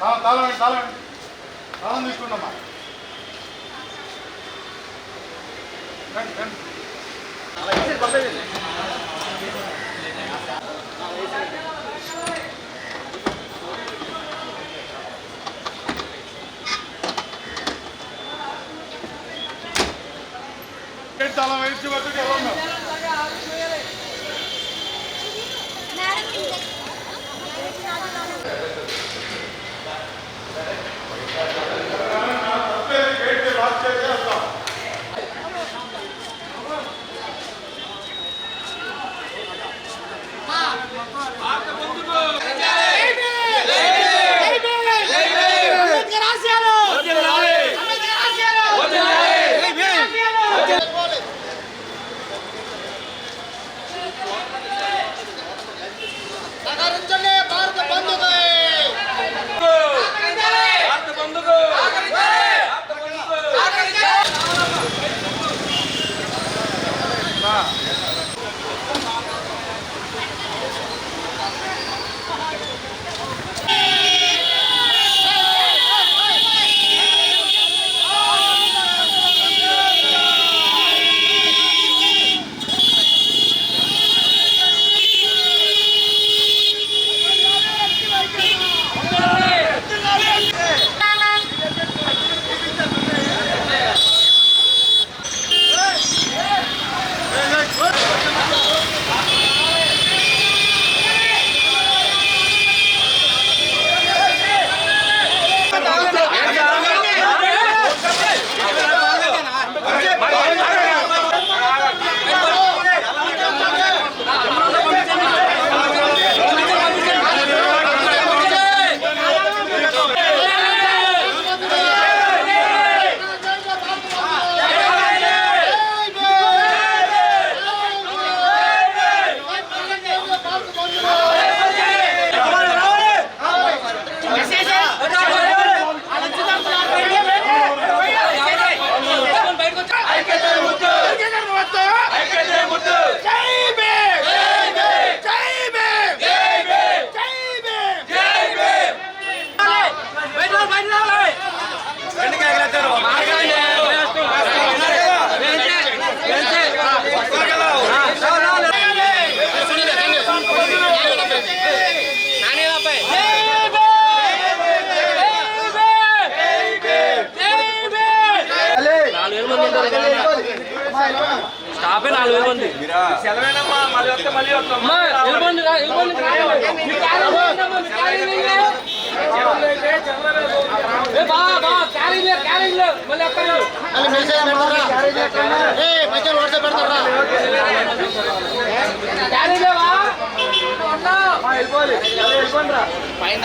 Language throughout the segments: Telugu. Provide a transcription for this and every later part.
아, 나랑 나랑. వాళ్ళు ఇవ్వండి ఇవ్వండి ఇవ్వండి బా బా క్యారేజ్ లేదు క్యారేజ్ లేదు మళ్ళీ ఎక్కడ వాట్సాప్ పెడతారా క్యారేజ్ లేవా పైన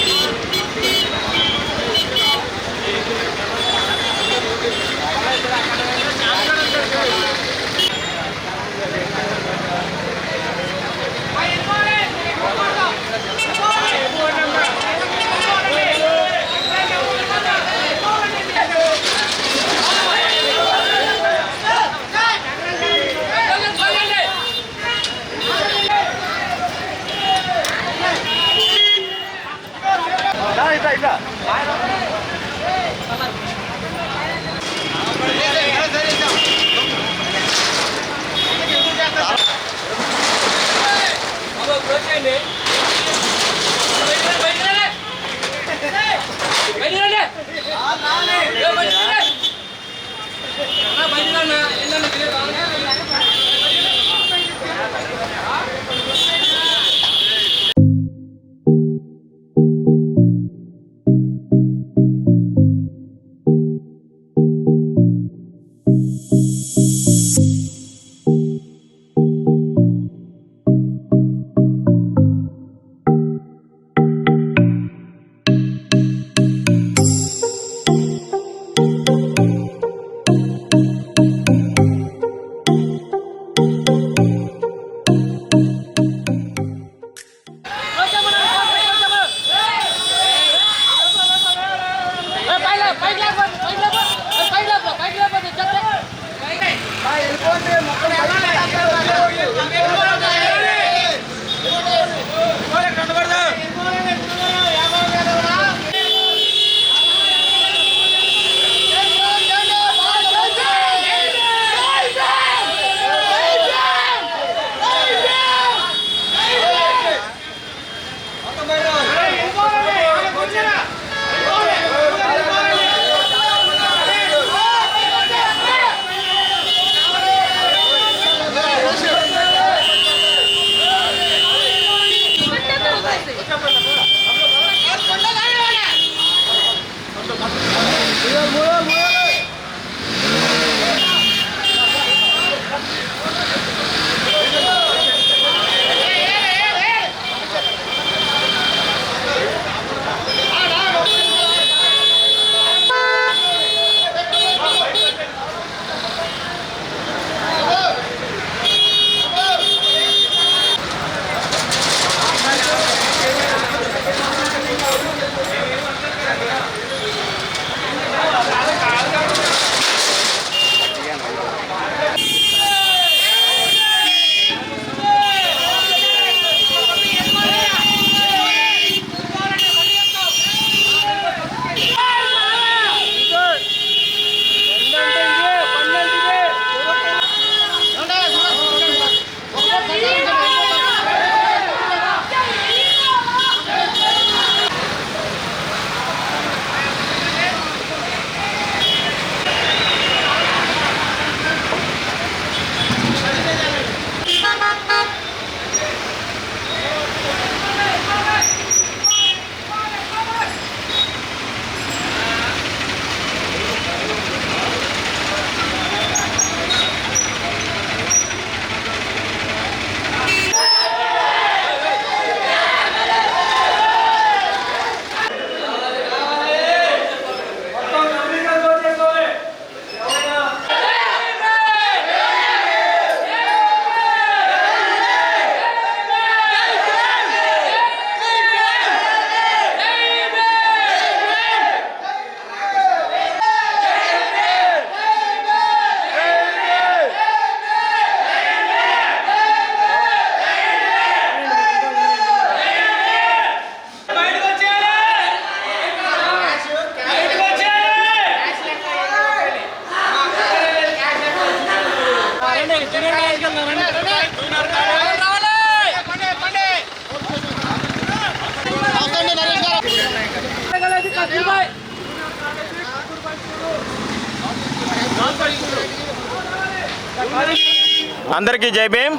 అందరికీ జై భీమ్.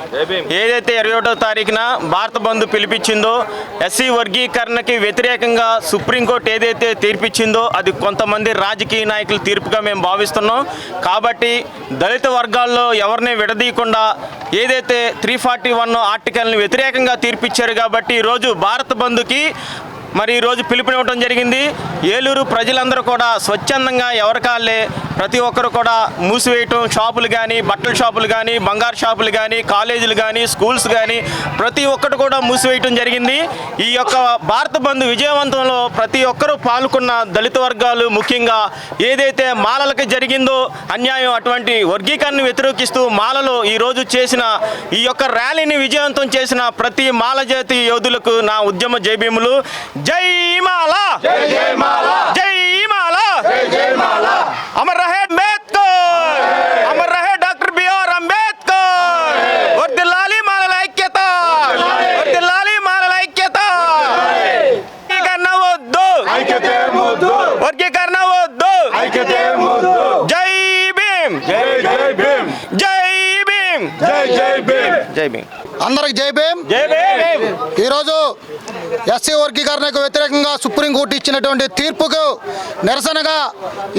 ఏదైతే ఇరవై ఒకటో తారీఖున భారత బంధు పిలిపించిందో ఎస్సీ వర్గీకరణకి వ్యతిరేకంగా సుప్రీంకోర్టు ఏదైతే తీర్పిచ్చిందో అది కొంతమంది రాజకీయ నాయకుల తీర్పుగా మేము భావిస్తున్నాం. కాబట్టి దళిత వర్గాల్లో ఎవరిని విడదీయకుండా ఏదైతే త్రీ ఫార్టీ వన్ ఆర్టికల్ని వ్యతిరేకంగా తీర్పిచ్చారు కాబట్టి ఈరోజు భారత బంధుకి మరి ఈరోజు పిలుపునివ్వడం జరిగింది. ఏలూరు ప్రజలందరూ కూడా స్వచ్ఛందంగా ఎవరికాళ్ళే ప్రతి ఒక్కరు కూడా మూసివేయటం షాపులు కానీ బట్టల షాపులు కానీ బంగారు షాపులు కానీ కాలేజీలు కానీ స్కూల్స్ కానీ ప్రతి ఒక్కటి కూడా మూసివేయటం జరిగింది. ఈ యొక్క భారత బంధు విజయవంతంలో ప్రతి ఒక్కరూ పాల్గొన్న దళిత వర్గాలు ముఖ్యంగా ఏదైతే మాలలకు జరిగిందో అన్యాయం అటువంటి వర్గీకరణ వ్యతిరేకిస్తూ మాలలో ఈరోజు చేసిన ఈ యొక్క ర్యాలీని విజయవంతం చేసిన ప్రతి మాల జాతి యోధులకు నా ఉద్యమ జైభీములు జై మాల జై జై మాల జై మాల జై జై మాల అమర్ రహే అంబేద్కర్ అమర్ రహే డాక్టర్ బిఆర్ అంబేద్కర్ వర్దిల్లాలి మాలల ఐక్యత వర్దిల్లాలి మాలల ఐక్యత వర్గీకరణ వద్దు వర్గీకరణ వద్దు జై భీమ్ జై జై భీమ్ జై భీమ్ జై జై భీమ్ జై భీమ్ అందరికి జై భీమ్ జై భీమ్ ఈరోజు ఎస్సీ వర్గీకరణకు వ్యతిరేకంగా సుప్రీంకోర్టు ఇచ్చినటువంటి తీర్పుకు నిరసనగా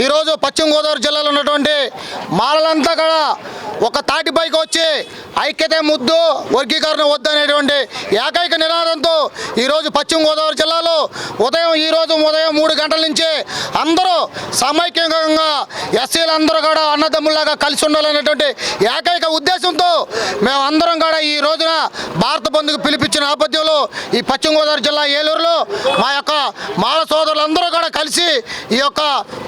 ఈరోజు పశ్చిమ గోదావరి జిల్లాలో ఉన్నటువంటి మాలలంతా కూడా ఒక తాటిపైకి వచ్చి ఐక్యత ముద్దు వర్గీకరణ వద్దనేటువంటి ఏకైక నినాదంతో ఈరోజు పశ్చిమ గోదావరి జిల్లాలో ఉదయం ఈరోజు ఉదయం మూడు గంటల నుంచి అందరూ సమైక్యంగా ఎస్సీలందరూ కూడా అన్నదమ్ముల్లాగా కలిసి ఉండాలనేటువంటి ఏకైక ఉద్దేశంతో మేమందరం కూడా ఈ రోజున భారత బంధుకు పిలిపించిన నేపథ్యంలో ఈ పశ్చిమ గోదావరి జిల్లా ఏలూరులో మా యొక్క మాల సోదరులందరూ కూడా కలిసి ఈ యొక్క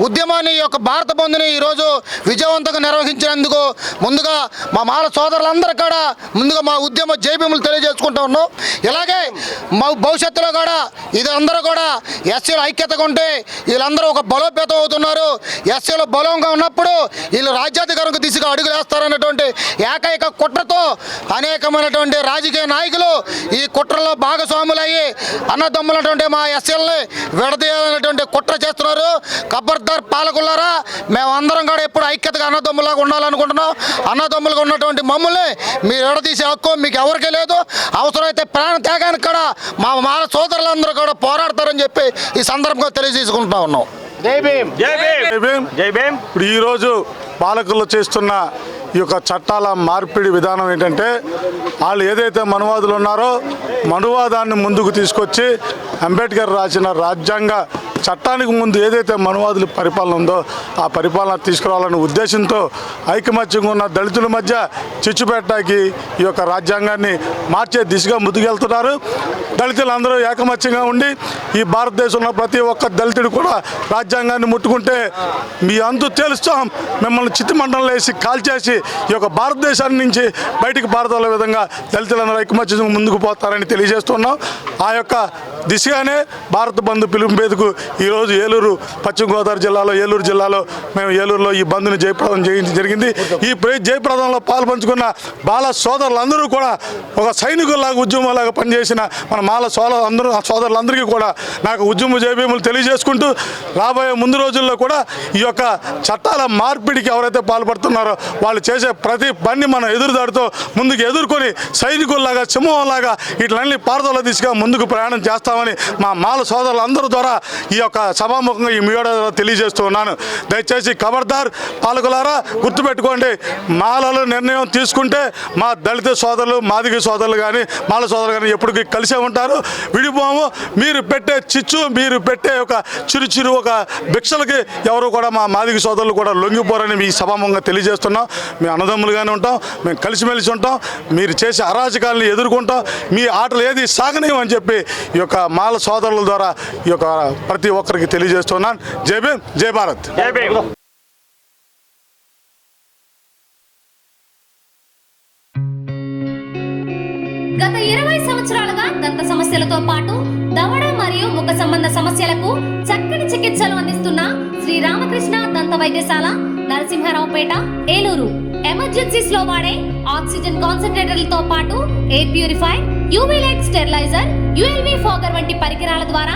ఉద్యమాన్ని ఈ యొక్క భారత బంధుని ఈరోజు విజయవంతంగా నిర్వహించినందుకు ముందుగా మా మాల సోదరులందరూ కూడా ముందుగా మా ఉద్యమ జైభీములు తెలియజేసుకుంటూ ఉన్నాం. ఇలాగే మా భవిష్యత్తులో కూడా ఇది అందరూ కూడా ఎస్సీలు ఐక్యతగా ఉంటే వీళ్ళందరూ ఒక బలోపేతం అవుతున్నారు. ఎస్సీలు బలంగా ఉన్నప్పుడు వీళ్ళు రాజ్యాధికారంకు దిశగా అడుగులేస్తారనేటువంటి ఏకైక కుట్రతో అనేకమైనటువంటి రాజకీయ నాయకులు ఈ కుట్రలో భాగస్వాములయ్యి అన్నదమ్ములటువంటి మా ఎస్సీలని విడదీయాలనేటువంటి కుట్ర చేస్తున్నారు. కబ్బర్దార్ పాలకులారా మేమందరం కూడా ఎప్పుడు ఐక్యతగా అన్నదమ్ములాగా ఉండాలనుకుంటున్నాం. అన్నదమ్ములుగా ఉన్నటువంటి మమ్మల్ని మీరు విడదీసే హక్కు మీకు ఎవరికీ లేదు. అవసరమైతే ప్రాణ త్యాగానికి కూడా మా మాల సోదరులందరూ కూడా పోరాడతారని చెప్పి ఈ సందర్భంగా తెలియజేసుకుంటా ఉన్నాం. జై భీమ్. జై భీమ్. జై భీమ్. ఇప్పుడు ఈరోజు పాలకులు చేస్తున్న ఈ యొక్క చట్టాల మార్పిడి విధానం ఏంటంటే వాళ్ళు ఏదైతే మనువాదులు ఉన్నారో మనువాదాన్ని ముందుకు తీసుకొచ్చి అంబేద్కర్ రాసిన రాజ్యాంగ చట్టానికి ముందు ఏదైతే మనువాదుల పరిపాలన ఉందో ఆ పరిపాలన తీసుకురావాలనే ఉద్దేశంతో ఐకమత్యంగా ఉన్న దళితుల మధ్య చిచ్చుపెట్టడానికి ఈ యొక్క రాజ్యాంగాన్ని మార్చే దిశగా ముందుకెళ్తున్నారు. దళితులందరూ ఏకమత్యంగా ఉండి ఈ భారతదేశంలో ప్రతి ఒక్క దళితుడు కూడా రాజ్యాంగాన్ని ముట్టుకుంటే మీ అంతు తేలుస్తాం. మిమ్మల్ని చిత్తిమండలం వేసి కాల్చేసి ఈ యొక్క భారతదేశాన్ని నుంచి బయటికి పారదోలే విధంగా దళితులందరూ ఐకమత్యంగా ముందుకు పోతారని తెలియజేస్తున్నాం. ఆ యొక్క దిశగానే భారత బంధు పిలుపు మీదకు ఈరోజు ఏలూరు పశ్చిమ గోదావరి జిల్లాలో ఏలూరు జిల్లాలో మేము ఏలూరులో ఈ బంద్ను జయప్రదం చేయించడం జరిగింది. ఈ జయప్రదంలో పాల్పంచుకున్న బాల సోదరులందరూ కూడా ఒక సైనికుల్లాగా ఉద్యమంలాగా పనిచేసిన మన మాల సోద అందరూ సోదరులందరికీ కూడా నాకు ఉద్యమ జయభీములు తెలియజేసుకుంటూ రాబోయే ముందు రోజుల్లో కూడా ఈ యొక్క చట్టాల మార్పిడికి ఎవరైతే పాల్పడుతున్నారో వాళ్ళు చేసే ప్రతి పని మనం ఎదురుదాడుతూ ముందుకు ఎదుర్కొని సైనికుల్లాగా సింహంలాగా వీటిలన్నీ పారదోల దిశగా ముందుకు ప్రయాణం చేస్తామని మా మాల సోదరులందరి ద్వారా ఈ ఈ యొక్క సభాముఖంగా ఈ మీడియా తెలియజేస్తూ ఉన్నాను. దయచేసి ఖబర్దార్ పాలకులారా గుర్తుపెట్టుకోండి మాలలు నిర్ణయం తీసుకుంటే మా దళిత సోదరులు మాదిగ సోదరులు కానీ మాల సోదరులు కానీ ఎప్పటికీ కలిసే ఉంటారు. విడిపోము మీరు పెట్టే చిచ్చు మీరు పెట్టే ఒక చిరు చిరు ఒక భిక్షలకి ఎవరు కూడా మా మాదిగ సోదరులు కూడా లొంగిపోరని మీ సభాముఖంగా తెలియజేస్తున్నాం. మేము అన్నదమ్ములుగానే ఉంటాం మేము కలిసిమెలిసి ఉంటాం మీరు చేసే అరాచకాలను ఎదుర్కొంటాం మీ ఆటలు ఏది సాగనీయమని చెప్పి ఈ యొక్క మాల సోదరుల ద్వారా ఈ యొక్క ప్రతి ఒక్కరికి తెలియజేస్తున్నాను. జై భీమ్ జై భారత్. జై భీమ్. గత ఇరవై సంవత్సరాలుగా దంత సమస్యలతో పాటు దవడ మరియు ముఖ సంబంధ సమస్యలకు చక్కని చికిత్సలు అందిస్తున్న శ్రీ రామకృష్ణ దంత వైద్యశాల నరసింహారావుపేట ఏలూరు. ఎమర్జెన్సీస్లో వాడే ఆక్సిజన్ కాన్సన్ట్రేటర్లతో పాటు air purify UV light steriliser ULV fogger వంటి పరికరాల ద్వారా